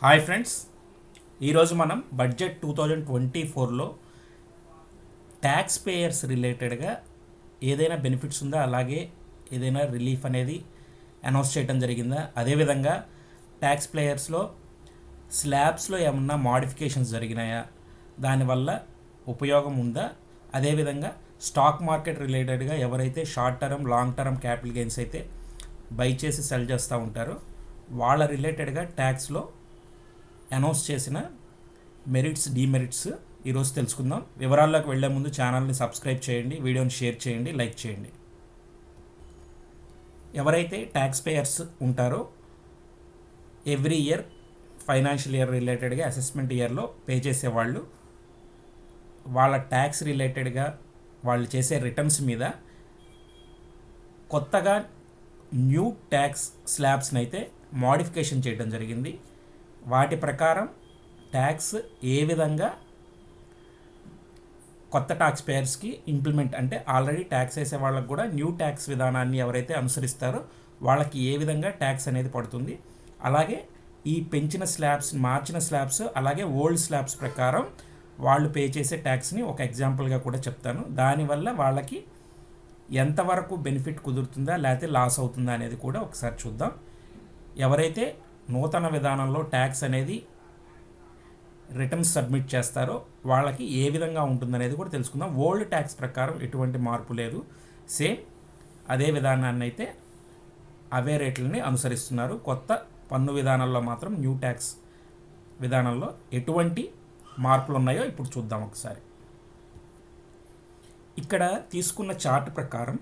Hi friends. ఈరోజు మనం budget two thousand twenty ఫోర్లో ట్యాక్స్ పేయర్స్ రిలేటెడ్గా ఏదైనా బెనిఫిట్స్ ఉందా? అలాగే ఏదైనా రిలీఫ్ అనేది అనౌన్స్ చేయడం జరిగిందా? అదేవిధంగా ట్యాక్స్ ప్లేయర్స్లో స్లాబ్స్లో ఏమన్నా మాడిఫికేషన్స్ జరిగినాయా? దానివల్ల ఉపయోగం ఉందా? అదేవిధంగా స్టాక్ మార్కెట్ రిలేటెడ్గా ఎవరైతే short term long term capital gains అయితే బై చేసి సెల్ చేస్తూ ఉంటారో వాళ్ళ రిలేటెడ్గా ట్యాక్స్లో అనౌన్స్ చేసిన మెరిట్స్ డీమెరిట్స్ ఈరోజు తెలుసుకుందాం. వివరాల్లోకి వెళ్ళే ముందు ఛానల్ని సబ్స్క్రైబ్ చేయండి వీడియోని షేర్ చేయండి లైక్ చేయండి. ఎవరైతే ట్యాక్స్ పేయర్స్ ఉంటారో ఎవ్రీ ఇయర్ ఫైనాన్షియల్ ఇయర్ రిలేటెడ్గా అసెస్మెంట్ ఇయర్లో పే చేసేవాళ్ళు వాళ్ళ ట్యాక్స్ రిలేటెడ్గా వాళ్ళు చేసే రిటర్న్స్ మీద కొత్తగా న్యూ ట్యాక్స్ స్లాబ్స్ని అయితే మోడిఫికేషన్ చేయడం జరిగింది. వాటి ప్రకారం ట్యాక్స్ ఏ విధంగా కొత్త ట్యాక్స్ పేయర్స్కి ఇంప్లిమెంట్ అంటే ఆల్రెడీ ట్యాక్స్ వేసే వాళ్ళకి కూడా న్యూ ట్యాక్స్ విధానాన్ని ఎవరైతే అనుసరిస్తారో వాళ్ళకి ఏ విధంగా ట్యాక్స్ అనేది పడుతుంది. అలాగే ఈ పెంచిన స్లాబ్స్ మార్చిన స్లాబ్స్ అలాగే ఓల్డ్ స్లాబ్స్ ప్రకారం వాళ్ళు పే చేసే ట్యాక్స్ని ఒక ఎగ్జాంపుల్గా కూడా చెప్తాను. దానివల్ల వాళ్ళకి ఎంతవరకు బెనిఫిట్ కుదురుతుందా లేకపోతే లాస్ అవుతుందా అనేది కూడా ఒకసారి చూద్దాం. ఎవరైతే నూతన విధానంలో ట్యాక్స్ అనేది రిటర్న్స్ సబ్మిట్ చేస్తారో వాళ్ళకి ఏ విధంగా ఉంటుందనేది కూడా తెలుసుకుందాం. ఓల్డ్ ట్యాక్స్ ప్రకారం ఎటువంటి మార్పు లేదు. సేమ్ అదే విధానాన్ని అయితే అవే రేట్లని అనుసరిస్తున్నారు. కొత్త పన్ను విధానంలో మాత్రం న్యూ ట్యాక్స్ విధానంలో ఎటువంటి మార్పులు ఉన్నాయో ఇప్పుడు చూద్దాం ఒకసారి. ఇక్కడ తీసుకున్న చార్ట్ ప్రకారం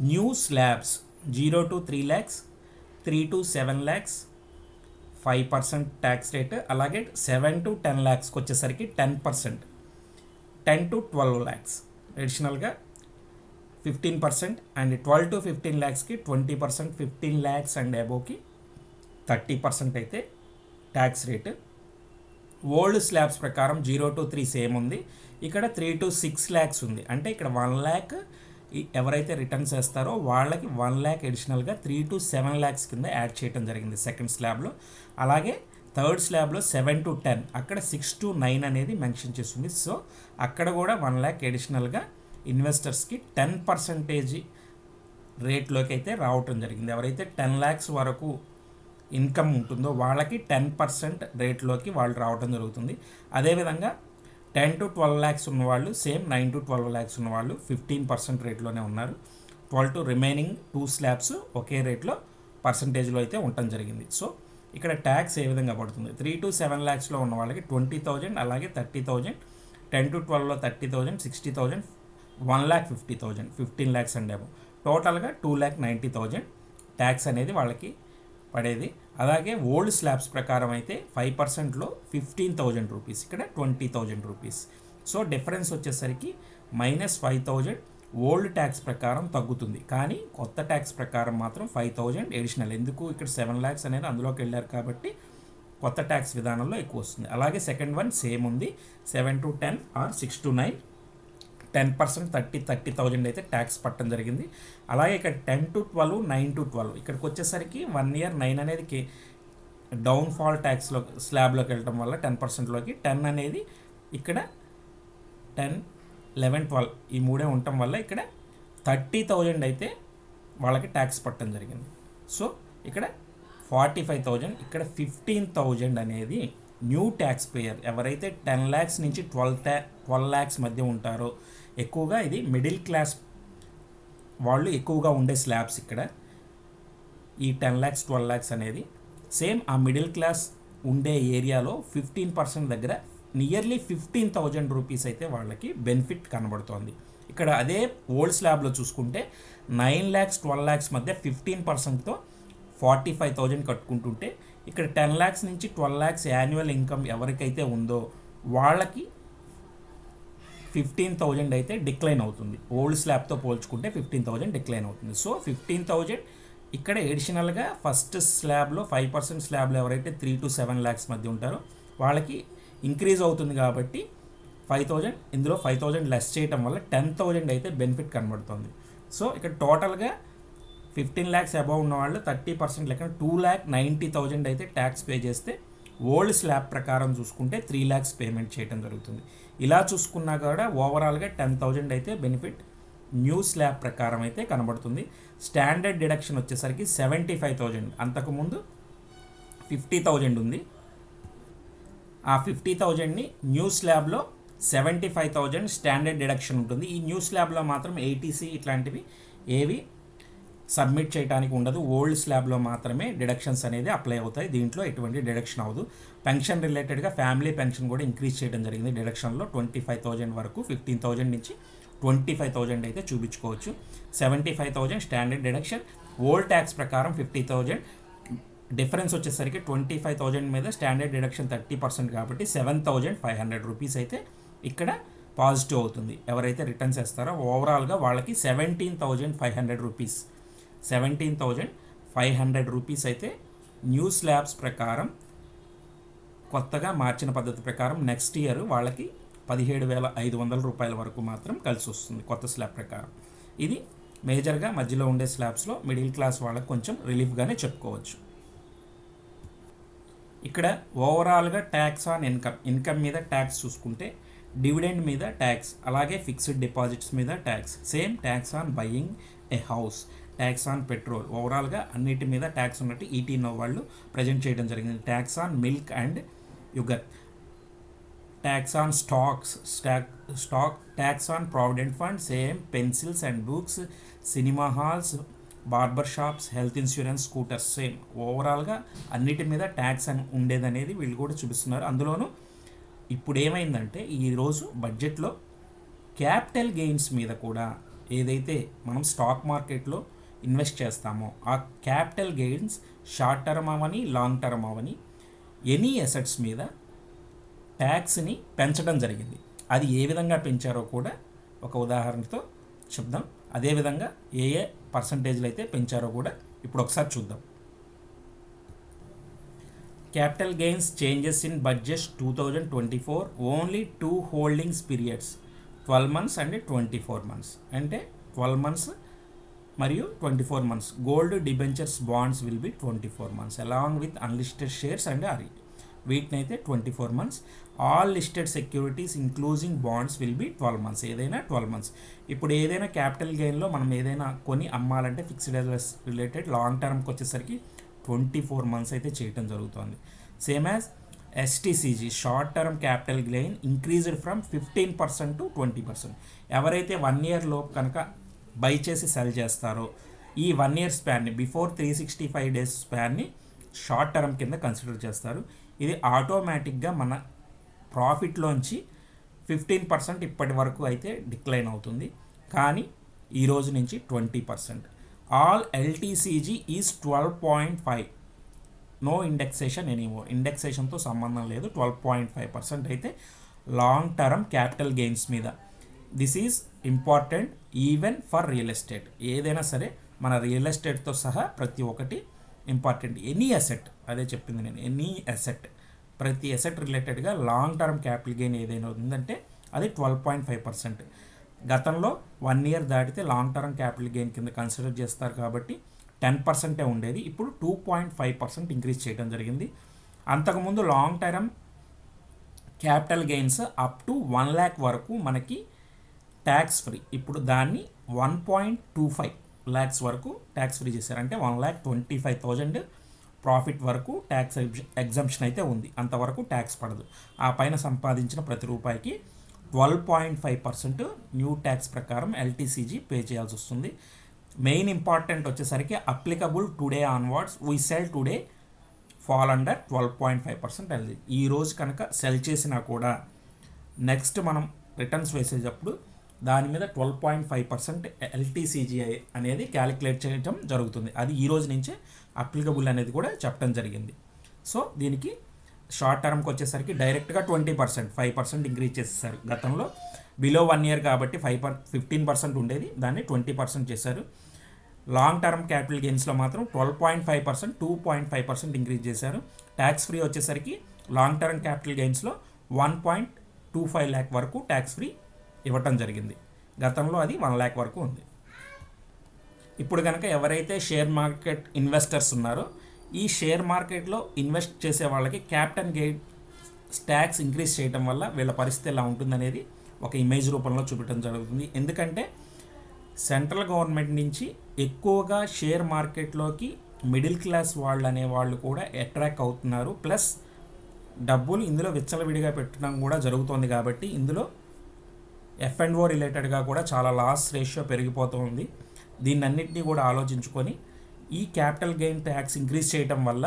new slabs zero to three lakhs three to seven lakhs five percent tax rate అలాగే సెవెన్ టు టెన్ ల్యాక్స్కి వచ్చేసరికి ten percent. Ten to twelve lakhs అడిషనల్గా fifteen percent and twelve to fifteen ల్యాక్స్కి twenty percent fifteen lakhs and అబోవ్కి thirty percent అయితే tax rate old slabs ప్రకారం zero to three same ఉంది. ఇక్కడ three to six lakhs ఉంది. అంటే ఇక్కడ వన్ ల్యాక్ ఎవరైతే returns వేస్తారో వాళ్ళకి వన్ ల్యాక్ అడిషనల్గా త్రీ టు సెవెన్ ల్యాక్స్ కింద యాడ్ చేయడం జరిగింది సెకండ్ స్లాబ్లో అలాగే థర్డ్ స్లాబ్లో సెవెన్ టు టెన్ అక్కడ సిక్స్ టు నైన్ అనేది మెన్షన్ చేస్తుంది. సో అక్కడ కూడా వన్ ల్యాక్ అడిషనల్గా ఇన్వెస్టర్స్కి టెన్ పర్సంటేజ్ రేట్లోకి అయితే రావటం జరిగింది. ఎవరైతే టెన్ ల్యాక్స్ వరకు ఇన్కమ్ ఉంటుందో వాళ్ళకి టెన్ పర్సెంట్ రేట్లోకి వాళ్ళు రావడం జరుగుతుంది. అదేవిధంగా టెన్ టు ట్వెల్వ్ ల్యాక్స్ ఉన్నవాళ్ళు same nine to twelve lakhs ఉన్నవాళ్ళు ఫిఫ్టీన్ పర్సెంట్ రేట్లోనే ఉన్నారు. Twelve to remaining two slabs ఒకే రేట్లో పర్సంటేజ్లో అయితే ఉండటం జరిగింది. సో ఇక్కడ ట్యాక్స్ ఏ విధంగా పడుతుంది? త్రీ టు సెవెన్ ల్యాక్స్లో ఉన్న వాళ్ళకి ట్వంటీ థౌజండ్ అలాగే thirty thousand ten to ట్వెల్వ్లో thirty thousand sixty thousand one lakh fifty thousand fifteen lakhs and ఏమో టోటల్గా two lakh ninety thousand tax అనేది వాళ్ళకి పడేది. అలాగే ఓల్డ్ స్లాబ్స్ ప్రకారం అయితే ఫైవ్ పర్సెంట్లో ఫిఫ్టీన్ థౌజండ్ రూపీస్ ఇక్కడ twenty thousand rupees. So difference వచ్చేసరికి minus five thousand old tax ప్రకారం తగ్గుతుంది. కానీ కొత్త ట్యాక్స్ ప్రకారం మాత్రం ఫైవ్ థౌజండ్ ఎడిషనల్ ఎందుకు ఇక్కడ సెవెన్ ల్యాక్స్ అనేది అందులోకి వెళ్ళారు కాబట్టి కొత్త ట్యాక్స్ విధానంలో ఎక్కువ వస్తుంది. అలాగే సెకండ్ వన్ సేమ్ ఉంది. Seven to ten or six to nine. Ten percent thirty thirty thousand అయితే ట్యాక్స్ పట్టడం జరిగింది. అలాగే ఇక్కడ ten to twelve nine to twelve. ఇక్కడికి వచ్చేసరికి వన్ ఇయర్ నైన్ అనేది కే డౌన్ ఫాల్ ట్యాక్స్లో స్లాబ్లోకి వెళ్ళడం వల్ల టెన్ పర్సెంట్లోకి టెన్ అనేది ఇక్కడ టెన్ లెవెన్ ట్వెల్వ్ ఈ మూడే ఉండటం వల్ల ఇక్కడ థర్టీ థౌజండ్ అయితే వాళ్ళకి ట్యాక్స్ పట్టడం జరిగింది. సో ఇక్కడ ఫార్టీ ఫైవ్ థౌజండ్ ఇక్కడ ఫిఫ్టీన్ థౌజండ్ అనేది న్యూ ట్యాక్స్ పేయర్. ఎవరైతే టెన్ ల్యాక్స్ నుంచి ట్వెల్వ్ ట్యా ట్వెల్వ్ ల్యాక్స్ మధ్య ఉంటారో ఎక్కువగా ఇది మిడిల్ క్లాస్ వాళ్ళు ఎక్కువగా ఉండే స్లాబ్స్ ఇక్కడ. ఈ టెన్ ల్యాక్స్ ట్వెల్వ్ ల్యాక్స్ అనేది సేమ్ ఆ మిడిల్ క్లాస్ ఉండే ఏరియాలో ఫిఫ్టీన్ పర్సెంట్ దగ్గర నియర్లీ ఫిఫ్టీన్ థౌజండ్ రూపీస్ అయితే వాళ్ళకి బెనిఫిట్ కనబడుతోంది. ఇక్కడ అదే ఓల్డ్ స్లాబ్లో చూసుకుంటే నైన్ ల్యాక్స్ ట్వెల్వ్ ల్యాక్స్ మధ్య ఫిఫ్టీన్ పర్సెంట్తో ఫార్టీ ఫైవ్ థౌజండ్ కట్టుకుంటుంటే ఇక్కడ టెన్ ల్యాక్స్ నుంచి ట్వెల్వ్ ల్యాక్స్ యాన్యువల్ ఇన్కమ్ ఎవరికైతే ఉందో వాళ్ళకి ఫిఫ్టీన్ థౌజండ్ అయితే డిక్లైన్ అవుతుంది. ఓల్డ్ స్లాబ్తో పోల్చుకుంటే ఫిఫ్టీన్ థౌజండ్ డిక్లైన్ అవుతుంది. సో ఫిఫ్టీన్ థౌజండ్ ఇక్కడ ఎడిషనల్గా ఫస్ట్ స్లాబ్లో ఫైవ్ పర్సెంట్ స్లాబ్లో ఎవరైతే త్రీ టు సెవెన్ ల్యాక్స్ మధ్య ఉంటారో వాళ్ళకి ఇంక్రీజ్ అవుతుంది కాబట్టి ఫైవ్ థౌజండ్ ఇందులో ఫైవ్ థౌజండ్ లెస్ చేయటం వల్ల టెన్ థౌజండ్ అయితే బెనిఫిట్ కనబడుతుంది. సో ఇక్కడ టోటల్గా ఫిఫ్టీన్ ల్యాక్స్ అబౌవ్ ఉన్న వాళ్ళు థర్టీ పర్సెంట్ లెక్క టూ ల్యాక్ నైంటీ థౌజండ్ అయితే ట్యాక్స్ పే చేస్తే ఓల్డ్ స్లాబ్ ప్రకారం చూసుకుంటే త్రీ ల్యాక్స్ పేమెంట్ చేయడం జరుగుతుంది. ఇలా చూసుకున్నా కూడా ఓవరాల్గా టెన్ థౌజండ్ అయితే బెనిఫిట్ న్యూ స్లాబ్ ప్రకారం అయితే కనబడుతుంది. స్టాండర్డ్ డిడక్షన్ వచ్చేసరికి సెవెంటీ ఫైవ్ థౌజండ్ అంతకుముందు ఫిఫ్టీ థౌజండ్ ఉంది. ఆ ఫిఫ్టీ థౌజండ్ని new స్లాబ్లో seventy five thousand standard deduction ఉంటుంది. ఈ న్యూ స్లాబ్లో మాత్రం ఏటీసీ ఇట్లాంటివి ఏవి సబ్మిట్ చేయడానికి ఉండదు. ఓల్డ్ స్లాబ్లో మాత్రమే డిడక్షన్స్ అనేది అప్లై అవుతాయి. దీంట్లో ఎటువంటి డిడక్షన్ అవ్వదు. పెన్షన్ రిలేటెడ్గా ఫ్యామిలీ పెన్షన్ కూడా ఇంక్రీజ్ చేయడం జరిగింది. డిడక్షన్లో ట్వంటీ ఫైవ్ థౌజండ్ వరకు ఫిఫ్టీన్ థౌజండ్ నుంచి ట్వంటీ ఫైవ్ థౌజండ్ అయితే చూపించుకోవచ్చు. Seventy five thousand standard deduction. Old tax ప్రకారం ఫిఫ్టీ థౌజండ్. డిఫరెన్స్ వచ్చేసరికి ట్వంటీ ఫైవ్ థౌజండ్ మీద స్టాండర్డ్ డిడక్షన్ థర్టీ పర్సెంట్ కాబట్టి seven thousand five hundred rupees అయితే ఇక్కడ పాజిటివ్ అవుతుంది. ఎవరైతే రిటర్న్స్ వేస్తారో ఓవరాల్గా వాళ్ళకి seventeen thousand five hundred rupees seventeen thousand five hundred rupees అయితే న్యూ స్లాబ్స్ ప్రకారం కొత్తగా మార్చిన పద్ధతి ప్రకారం నెక్స్ట్ ఇయర్ వాళ్ళకి పదిహేడు వేల ఐదు వందల రూపాయల వరకు మాత్రం కలిసి వస్తుంది కొత్త స్లాబ్ ప్రకారం. ఇది మేజర్గా మధ్యలో ఉండే స్లాబ్స్లో మిడిల్ క్లాస్ వాళ్ళకి కొంచెం రిలీఫ్గానే చెప్పుకోవచ్చు. ఇక్కడ ఓవరాల్గా ట్యాక్స్ ఆన్ ఇన్కమ్ ఇన్కమ్ మీద ట్యాక్స్ చూసుకుంటే డివిడెండ్ మీద ట్యాక్స్ అలాగే ఫిక్స్డ్ డిపాజిట్స్ మీద tax same tax on buying a house tax on petrol ఓవరాల్గా అన్నిటి మీద ట్యాక్స్ ఉన్నట్టు ఈటీనో వాళ్ళు ప్రజెంట్ చేయడం జరిగింది. Tax on milk and sugar tax on stocks stock stock tax on provident fund same pencils and books cinema halls barber shops health insurance scooters same ఓవరాల్గా అన్నిటి మీద ట్యాక్స్ అని ఉండేదనేది వీళ్ళు కూడా చూపిస్తున్నారు. అందులోనూ ఇప్పుడు ఏమైందంటే ఈరోజు బడ్జెట్లో క్యాపిటల్ గెయిన్స్ మీద కూడా ఏదైతే మనం స్టాక్ మార్కెట్లో ఇన్వెస్ట్ చేస్తామో. ఆ క్యాపిటల్ గెయిన్స్ షార్ట్ టర్మ్ అవని లాంగ్ టర్మ్ అవని ఎనీ అసెట్స్ మీద ట్యాక్స్ని పెంచడం జరిగింది. అది ఏ విధంగా పెంచారో కూడా ఒక ఉదాహరణతో చెప్దాం. అదేవిధంగా ఏ ఏ పర్సంటేజ్లు అయితే పెంచారో కూడా ఇప్పుడు ఒకసారి చూద్దాం. Capital gains changes in budget two thousand twenty four only two holdings periods twelve months and twenty four months. అంటే ట్వెల్వ్ మంత్స్ మరియు twenty four months gold debentures bonds will be twenty four months along with unlisted shares and or వీటిని అయితే twenty four months all listed securities including bonds will be twelve months ఏదైనా twelve months ఇప్పుడు ఏదైనా capital గెయిన్లో మనం ఏదైనా కొని అమ్మాలంటే ఫిక్స్డ్ రిలేటెడ్ లాంగ్ టర్మ్కి వచ్చేసరికి ట్వంటీ ఫోర్ మంత్స్ అయితే చేయటం జరుగుతుంది. Same as STCG short term capital gain increased from fifteen percent to twenty percent ఎవరైతే వన్ ఇయర్ లోపు కనుక బై చేసి సెల్ చేస్తారో ఈ one year స్పాన్ని before three sixty five days స్పాన్ని short term కింద కన్సిడర్ చేస్తారు. ఇది ఆటోమేటిక్గా మన ప్రాఫిట్లోంచి ఫిఫ్టీన్ పర్సెంట్ ఇప్పటి వరకు అయితే డిక్లైన్ అవుతుంది. కానీ ఈ రోజు నుంచి twenty percent all LTCG is twelve point five no indexation ఎనీమో ఇండెక్సేషన్తో సంబంధం లేదు. ట్వెల్వ్ పాయింట్ ఫైవ్ పర్సెంట్ అయితే లాంగ్ టర్మ్ క్యాపిటల్ గెయిన్స్ మీద. This is important even for real estate ఏదైనా సరే మన రియల్ ఎస్టేట్తో సహా ప్రతి ఒక్కటి ఇంపార్టెంట్ ఎనీ అసెట్ అదే చెప్పింది నేను. ఎనీ అసెట్ ప్రతి అసెట్ రిలేటెడ్గా లాంగ్ టర్మ్ క్యాపిటల్ గెయిన్ ఏదైనా ఉందంటే అది ట్వెల్వ్ పాయింట్ ఫైవ్ పర్సెంట్ గతంలో వన్ ఇయర్ దాటితే లాంగ్ టర్మ్ క్యాపిటల్ గెయిన్ కింద కన్సిడర్ చేస్తారు కాబట్టి టెన్ పర్సెంటే ఉండేది. ఇప్పుడు two point five percent increase చేయడం జరిగింది. అంతకుముందు long term capital gains up to one lakh వరకు మనకి ట్యాక్స్ ఫ్రీ ఇప్పుడు దాన్ని one point two five lakhs వరకు ట్యాక్స్ ఫ్రీ చేశారంటే one lakh twenty five thousand profit వరకు ట్యాక్స్ ఎగ్జంప్షన్ అయితే ఉంది. అంతవరకు ట్యాక్స్ పడదు. ఆ పైన సంపాదించిన ప్రతి రూపాయికి twelve point five percent new tax ప్రకారం ఎల్టీసీజీ పే చేయాల్సి వస్తుంది. మెయిన్ ఇంపార్టెంట్ వచ్చేసరికి applicable today onwards we sell today fall under twelve point five percent LG ఈ రోజు కనుక సెల్ చేసినా కూడా నెక్స్ట్ మనం రిటర్న్స్ వేసేటప్పుడు దాని మీద ట్వెల్వ్ పాయింట్ ఫైవ్ పర్సెంట్ ఎల్టీసీజీఐ అనేది క్యాలిక్యులేట్ చేయడం జరుగుతుంది. అది ఈ రోజు నుంచే అప్లికబుల్ అనేది కూడా చెప్పడం జరిగింది. సో దీనికి షార్ట్ టర్మ్కి వచ్చేసరికి డైరెక్ట్గా twenty percent five percent increase చేసేసారు గతంలో. బిలో వన్ ఇయర్ కాబట్టి ఫైవ్ పర్ ఫిఫ్టీన్ పర్సెంట్ ఉండేది. దాన్ని ట్వంటీ పర్సెంట్ చేశారు. లాంగ్ టర్మ్ క్యాపిటల్ గెయిన్స్లో మాత్రం twelve point five percent two point five percent increase చేశారు. ట్యాక్స్ ఫ్రీ వచ్చేసరికి long term capital గెయిన్స్లో one point two five lakh వరకు tax free ఇవ్వటం జరిగింది. గతంలో అది వన్ ల్యాక్ వరకు ఉంది. ఇప్పుడు కనుక ఎవరైతే షేర్ మార్కెట్ ఇన్వెస్టర్స్ ఉన్నారో ఈ షేర్ మార్కెట్లో ఇన్వెస్ట్ చేసే వాళ్ళకి క్యాపిటల్ గెయిన్ ట్యాక్స్ ఇంక్రీజ్ చేయడం వల్ల వీళ్ళ పరిస్థితి ఎలా ఉంటుందనేది ఒక ఇమేజ్ రూపంలో చూపించడం జరుగుతుంది. ఎందుకంటే సెంట్రల్ గవర్నమెంట్ నుంచి ఎక్కువగా షేర్ మార్కెట్లోకి మిడిల్ క్లాస్ వాళ్ళు అనే వాళ్ళు కూడా అట్రాక్ట్ అవుతున్నారు. ప్లస్ డబ్బులు ఇందులో విచ్చలవిడిగా పెట్టడం కూడా జరుగుతోంది కాబట్టి ఇందులో ఎఫ్ అండ్ ఓ రిలేటెడ్గా కూడా చాలా లాస్ రేషియో పెరిగిపోతుంది దీన్నన్నింటినీ కూడా ఆలోచించుకొని ఈ క్యాపిటల్ గెయిన్ ట్యాక్స్ ఇంక్రీజ్ చేయటం వల్ల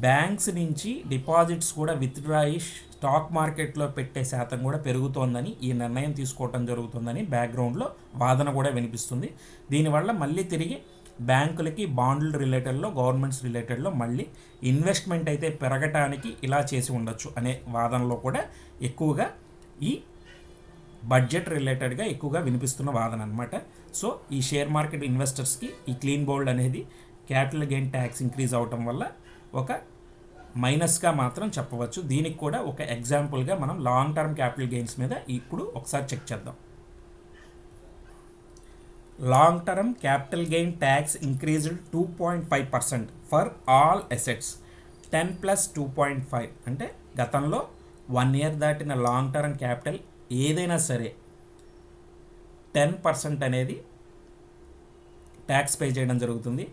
బ్యాంక్స్ నుంచి డిపాజిట్స్ కూడా విత్డ్రా అయ్యి స్టాక్ మార్కెట్లో పెట్టే శాతం కూడా పెరుగుతోందని ఈ నిర్ణయం తీసుకోవటం జరుగుతుందని బ్యాక్గ్రౌండ్లో వాదన కూడా వినిపిస్తుంది. దీనివల్ల మళ్ళీ తిరిగి బ్యాంకులకి బాండ్ల రిలేటెడ్లో గవర్నమెంట్స్ రిలేటెడ్లో మళ్ళీ ఇన్వెస్ట్మెంట్ అయితే పెరగటానికి ఇలా చేసి ఉండొచ్చు అనే వాదనలో కూడా ఎక్కువగా ఈ బడ్జెట్ రిలేటెడ్గా ఎక్కువగా వినిపిస్తున్న వాదన అనమాట సో ఈ షేర్ మార్కెట్ ఇన్వెస్టర్స్కి ఈ క్లీన్ బోల్డ్ అనేది క్యాపిటల్ గెయిన్ ట్యాక్స్ ఇంక్రీజ్ అవటం వల్ల ఒక మైనస్గా మాత్రం చెప్పవచ్చు. దీనికి కూడా ఒక ఎగ్జాంపుల్గా మనం లాంగ్ టర్మ్ క్యాపిటల్ గెయిన్స్ మీద ఇప్పుడు ఒకసారి చెక్ చేద్దాం. Long term capital gain tax increased two point five percent for all assets ten plus two point five అంటే గతంలో వన్ ఇయర్ దాటిన లాంగ్ టర్మ్ క్యాపిటల్ ఏదైనా సరే టెన్ పర్సెంట్ అనేది ట్యాక్స్ పే చేయడం జరుగుతుంది.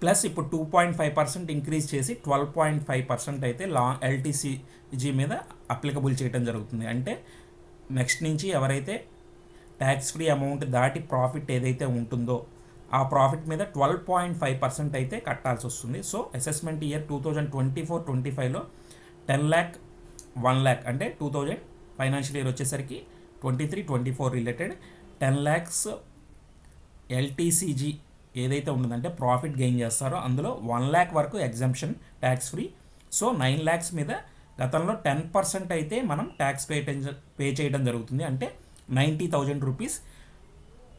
ప్లస్ ఇప్పుడు two point five percent increase చేసి ట్వెల్వ్ పాయింట్ ఫైవ్ పర్సెంట్ అయితే లా ఎల్టీసీజీ మీద అప్లికబుల్ చేయడం జరుగుతుంది. అంటే నెక్స్ట్ నుంచి ఎవరైతే ట్యాక్స్ ఫ్రీ అమౌంట్ దాటి ప్రాఫిట్ ఏదైతే ఉంటుందో ఆ ప్రాఫిట్ మీద ట్వెల్వ్ పాయింట్ ఫైవ్ పర్సెంట్ అయితే కట్టాల్సి వస్తుంది. So assessment year two thousand twenty four twenty ఫైవ్లో టెన్ ల్యాక్ వన్ ల్యాక్ అంటే టూ థౌజండ్ ఫైనాన్షియల్ ఇయర్ వచ్చేసరికి twenty three twenty four related ten lakhs LTCG ఏదైతే ఉంటుందంటే ప్రాఫిట్ గెయిన్ చేస్తారో అందులో వన్ ల్యాక్ వరకు exemption tax free so nine lakhs మీద గతంలో టెన్ పర్సెంట్ అయితే మనం ట్యాక్స్ పే పే చేయడం జరుగుతుంది. అంటే ninety thousand rupees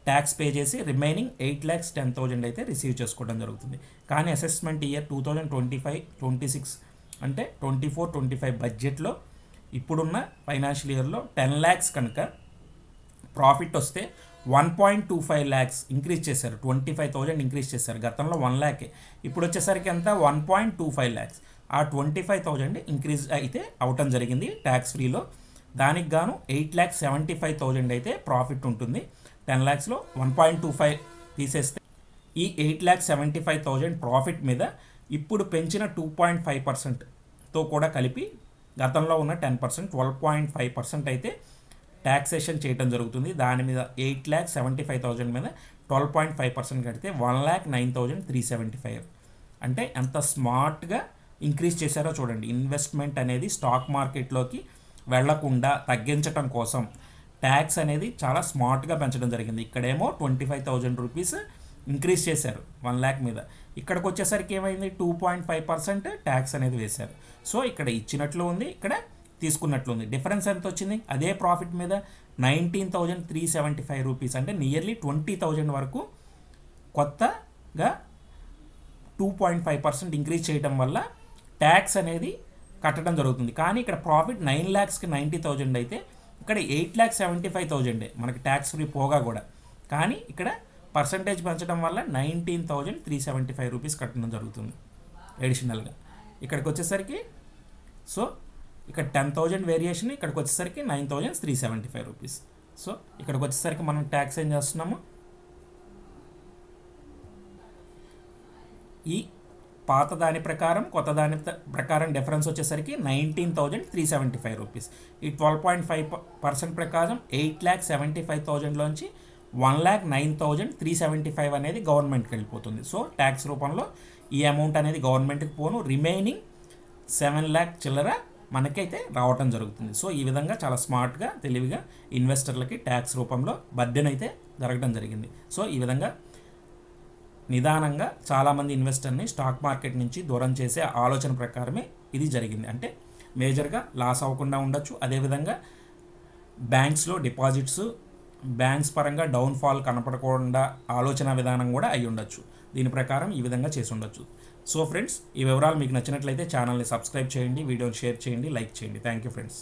tax pay చేసి remaining eight lakhs ten thousand అయితే రిసీవ్ చేసుకోవడం జరుగుతుంది. కానీ assessment year two thousand twenty five twenty six అంటే ట్వంటీ ఫోర్ ట్వంటీ ఫైవ్ బడ్జెట్లో ఇప్పుడున్న ఫైనాన్షియల్ ఇయర్లో టెన్ ల్యాక్స్ కనుక ప్రాఫిట్ వస్తే one point two five lakhs increase చేశారు. ట్వంటీ ఫైవ్ థౌజండ్ ఇంక్రీజ్ చేశారు. గతంలో వన్ ల్యాకే. ఇప్పుడు వచ్చేసరికి ఎంత? One point two five lakhs. ఆ ట్వంటీ ఫైవ్ థౌజండ్ ఇంక్రీజ్ అయితే అవటం జరిగింది ట్యాక్స్ ఫ్రీలో. దానికి గాను eight lakhs seventy five thousand అయితే ప్రాఫిట్ ఉంటుంది. టెన్ ల్యాక్స్లో వన్ పాయింట్ టూ ఫైవ్ తీసేస్తే ఈ eight lakhs seventy five thousand profit మీద ఇప్పుడు పెంచిన టూ పాయింట్ ఫైవ్ పర్సెంట్తో కూడా కలిపి గతంలో ఉన్న ten percent twelve point five percent అయితే ట్యాక్సేషన్ చేయడం జరుగుతుంది. దాని మీద eight lakh seventy five thousand మీద ట్వెల్వ్ పాయింట్ ఫైవ్ పర్సెంట్ కడితే one lakh nine thousand three seventy five అంటే ఎంత స్మార్ట్గా ఇంక్రీజ్ చేశారో చూడండి. ఇన్వెస్ట్మెంట్ అనేది స్టాక్ మార్కెట్లోకి వెళ్ళకుండా తగ్గించడం కోసం ట్యాక్స్ అనేది చాలా స్మార్ట్గా పెంచడం జరిగింది. ఇక్కడేమో twenty five thousand rupees increase చేశారు వన్ ల్యాక్ మీద. ఇక్కడికి వచ్చేసరికి ఏమైంది? Two point five percent tax అనేది వేశారు. సో ఇక్కడ ఇచ్చినట్లు ఉంది ఇక్కడ తీసుకున్నట్లు ఉంది. డిఫరెన్స్ ఎంత వచ్చింది అదే ప్రాఫిట్ మీద nineteen thousand three seventy five rupees. అంటే నియర్లీ ట్వంటీ థౌజండ్ వరకు కొత్తగా two point five percent increase చేయడం వల్ల ట్యాక్స్ అనేది కట్టడం జరుగుతుంది. కానీ ఇక్కడ ప్రాఫిట్ నైన్ ల్యాక్స్కి నైంటీ థౌజండ్ అయితే ఇక్కడ ఎయిట్ ల్యాక్స్ సెవెంటీ ఫైవ్ థౌజండే. మనకి ట్యాక్స్ ఫ్రీ పోగా కూడా. కానీ ఇక్కడ పర్సంటేజ్ పెంచడం వల్ల nineteen thousand three seventy five rupees కట్టడం జరుగుతుంది అడిషనల్గా ఇక్కడికి వచ్చేసరికి సో ఇక్కడ టెన్ థౌజండ్ వేరియేషన్ ఇక్కడికి వచ్చేసరికి nine thousand three seventy five rupees. So ఇక్కడికి వచ్చేసరికి మనం ట్యాక్స్ ఏం చేస్తున్నాము? ఈ పాత దాని ప్రకారం కొత్త దాని ప్రకారం డిఫరెన్స్ వచ్చేసరికి nineteen thousand three seventy five rupees. ఈ ట్వెల్వ్ పాయింట్ ఫైవ్ పర్సెంట్ ప్రకారం eight lakh seventy five థౌజండ్లోంచి one lakh nine thousand three seventy five అనేది గవర్నమెంట్కి వెళ్ళిపోతుంది. సో ట్యాక్స్ రూపంలో ఈ అమౌంట్ అనేది గవర్నమెంట్కి పోను. రిమైనింగ్ సెవెన్ ల్యాక్ చిల్లర మనకైతే రావటం జరుగుతుంది. సో ఈ విధంగా చాలా స్మార్ట్గా తెలివిగా ఇన్వెస్టర్లకి ట్యాక్స్ రూపంలో బర్డెన్ అయితే జరగడం జరిగింది. సో ఈ విధంగా నిదానంగా చాలామంది ఇన్వెస్టర్ని స్టాక్ మార్కెట్ నుంచి దూరం చేసే ఆలోచన ప్రకారమే ఇది జరిగింది. అంటే మేజర్గా లాస్ అవ్వకుండా ఉండొచ్చు. అదేవిధంగా బ్యాంక్స్లో డిపాజిట్స్ బ్యాంక్స్ పరంగా డౌన్ఫాల్ కనపడకుండా ఆలోచన విధానం కూడా అయి ఉండొచ్చు. దీని ప్రకారం ఈ విధంగా చేసి ఉండొచ్చు. సో ఫ్రెండ్స్ ఈ వివరాలు మీకు నచ్చినట్లయితే ఛానల్ని సబ్స్క్రైబ్ చేయండి వీడియోని షేర్ చేయండి లైక్ చేయండి. Thank you friends.